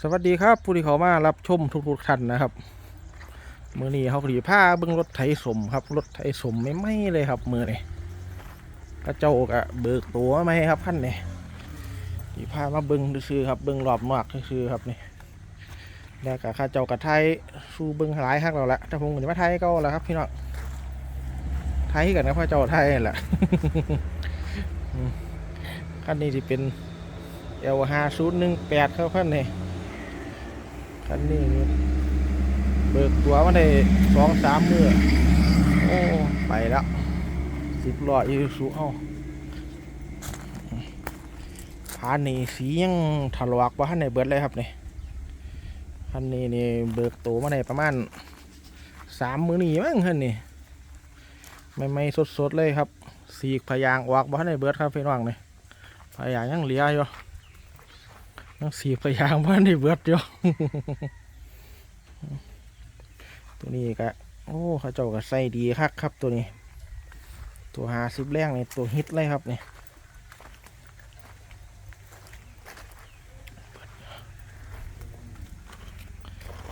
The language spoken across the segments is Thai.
สวัสดีครับ ผู้ที่เขามารับชมทุกๆท่านนะครับมือนี้เขาขี่ผ้าเบิ้งรถไถสมครับรถไถสมไม่ไหม่เลยครับ มือนี้กระเจ้ากะเบิกตัวไหมครับขั้นนี้ขี่ผ้ามาเบิ้งซื่อๆครับเบิ้งรอบนอกซื่อๆครับนี่แล้วกะข้าเจ้ากะไทยสู้เบิ้งหลายครั้งแล้วละแต่ผมก็จะมาไทยก็แล้วครับพี่น้องไทยกันครับข้าเจ้าไทยแหละขั้นนี้ที่เป็น เอลห้าศูนย์หนึ่งแปดครับขั้นนี้คันนี้เบิกตัวมาได้สองสามมือโอ้ไปแล้วสิบล้ออีสุเอาพานนี่สียังถลอกว่าขั้นในเบิดเลยครับนี่คันนี้นี่เบิกตัวมาได้ประมาณสามมือนี่มั้งคันนี้ไม่ไม่สดสดๆเลยครับสีกพยางออกว่าขั้นในเบิดครับพี่น้องนี่พยางยังเหลียอยู่ นังสีพยางบ้านในเบิดอยู่ตัวนี้ก็โอ้เขาเจ้าก็ใส่ดีคักครับตัวนี้ ตัวหาสิบแรงนี่ตัวฮิตเลยครับนี่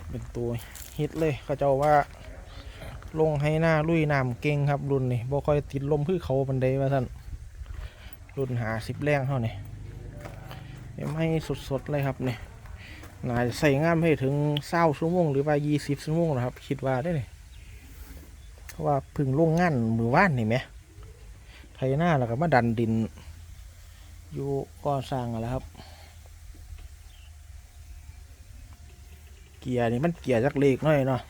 เป็นตัวฮิตเลยเขาเจ้าว่า ลงให้หน้าลุยน้ำเก่งครับรุ่นนี่บ่ค่อยติดลมพือเขาบันไดว่าท่านรุ่นหาสิบแรงเท่านี้ ยังไม่สดๆเลยครับเนี่ยน่าจะใส่งามให้ถึงเศร้าชั่วโมงหรือว่ายี่สิบชั่วโมงนะครับ คิดว่าได้เลยเพราะว่าพึ่งล่วงงานมือว่านนี่ไหมไทยหน้าแล้วก็มาดันดิน อยู่ก่อสร้างอะแล้วครับ เกียร์นี่มันเกียร์จักเล็กน่อยเนาะ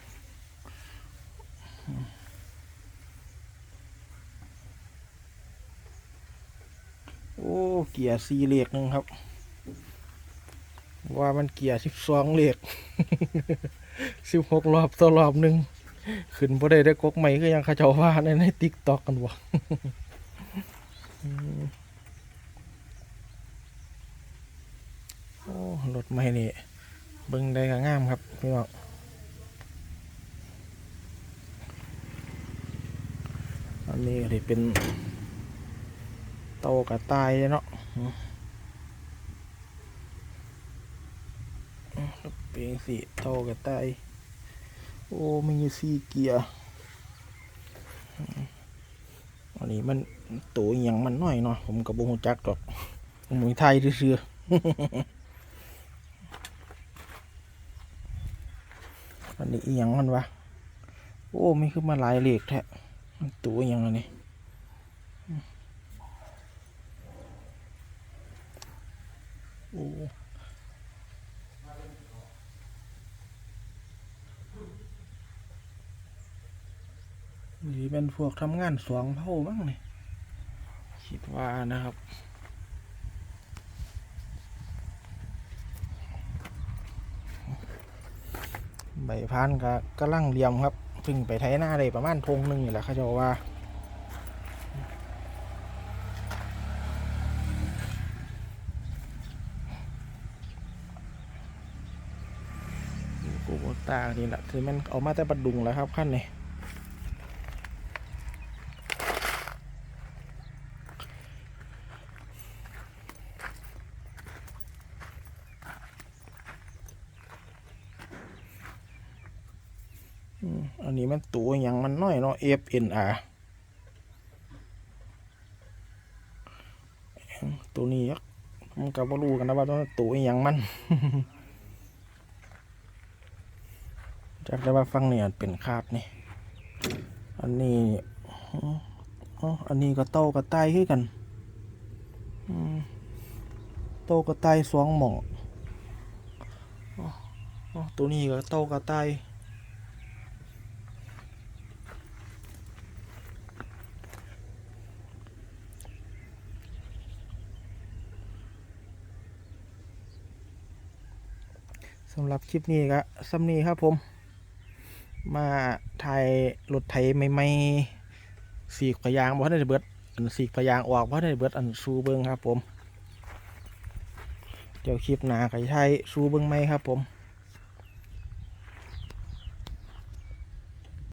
โอ้ เกียร์สีเหล็กนึงครับ ว่ามันเกียร์สิบสองเหล็กสิบหกรอบต่อรอบหนึ่งขึ้นบ่ได้ได้กกใหม่ก็ยังขาเจ้าว่าในในติ๊กตอกกันบ่อืมโอ้รถใหม่นี่เบิ่งได้ก็งามครับพี่น้องอันนี้ก็ได้เป็นโตกระต่ายเนาะ เปลงสีโตกระต่ายโอ้มีสีเกียร์อันนี้มันตัวอย่างมันน้อยเนาะผมกับบุหูจักดอกผมมือไทยซื่อๆอันนี้อีหยังมันวะโอ้ไม่ขึ้นมาหลายเหลขแท้ตัวอย่างอันนี้โอ้ นี่เป็นพวกทำงานสวงเผ่าบ้างนี่คิดว่านะครับใบพานก็กำลังเลียมครับพึ่งไปไถหน้าได้ประมาณทงหนึ่งนี่แหละเขาจะว่ากูโบตานี่แหละคือมันเอามาแต่บัดดุงแล้วครับขั้นนี้ อันนี้มันตัวอย่างมันน้อยเนาะ FNR ตัวนี้ยักมันก็บ่รู้กันนะว่าตัวอย่างมันจากได้ว่าฟังเนี่ยเป็นคาบนี่ อันนี้อ๋ออันนี้ก็เต้ากระต่ายคือกันอืมเต้ากระต่ายสองหมอออตัวนี้ก็เต้ากระต่าย สำหรับคลิปนี้ก็ซ้ำนี้ครับผม มาถ่ายรถไถใหม่ๆสีกพยางบ่ทันได้เบิด อันสีกพยางออกบ่ทันได้เบิดอันซูเบิงครับผม เดี๋ยวคลิปหน้าก็จะถ่ายซูเบิงไหมครับผม